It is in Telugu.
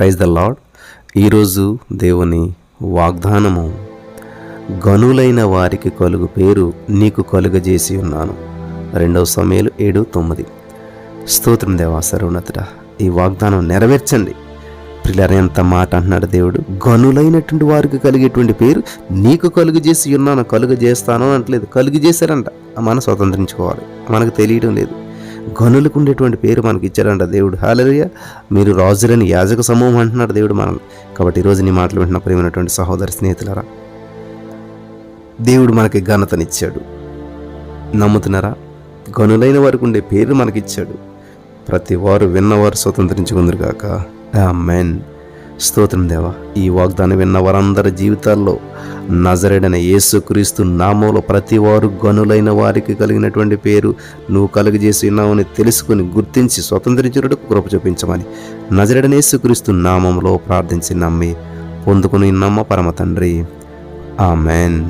ప్రైజ్ ద లాడ్ ఈరోజు దేవుని వాగ్దానము గనులైన వారికి కలుగు పేరు నీకు కలుగజేసి ఉన్నాను. రెండవ సమయాలు ఏడు తొమ్మిది. స్తోత్రం దేవా సర్వోన్నతుడా ఈ వాగ్దానం నెరవేర్చండి. పిల్లర ఎంత మాట అంటున్నాడు దేవుడు. గనులైనటువంటి వారికి కలిగేటువంటి పేరు నీకు కలుగు చేసి ఉన్నాను కలుగు చేస్తాను అనట్లేదు. కలుగు చేశారంట మనం స్వతంత్రించుకోవాలి. మనకు తెలియడం లేదు. గనులకు ఉండేటువంటి పేరు మనకి ఇచ్చాడంట దేవుడు. హాలరియ మీరు రాజులని యాజక సమూహం అంటున్నాడు దేవుడు మనల్ని. కాబట్టి ఈరోజు నీ మాటలు వింటున్న ప్రేమైనటువంటి సహోదరి స్నేహితులరా దేవుడు మనకి ఘనతనిచ్చాడు. నమ్ముతున్నారా? గనులైన వారికి ఉండే పేరు మనకిచ్చాడు. ప్రతి వారు విన్నవారు స్వతంత్రించుకుందరు కాక ఆ మెన్ స్తోత్రం దేవా. ఈ వాగ్దానం విన్న వారందరి జీవితాల్లో నజరేడన యేసుక్రీస్తు నామంలో ప్రతి వారు గనులైన వారికి కలిగినటువంటి పేరు నువ్వు కలుగజేసి ఉన్నావని తెలుసుకుని గుర్తించి స్వతంత్రించుటకు కృప చూపించమని నజరేడన యేసుక్రీస్తు నామంలో ప్రార్థించి నమ్మి పొందుకుని నమ్మ పరమ తండ్రి? ఆమెన్.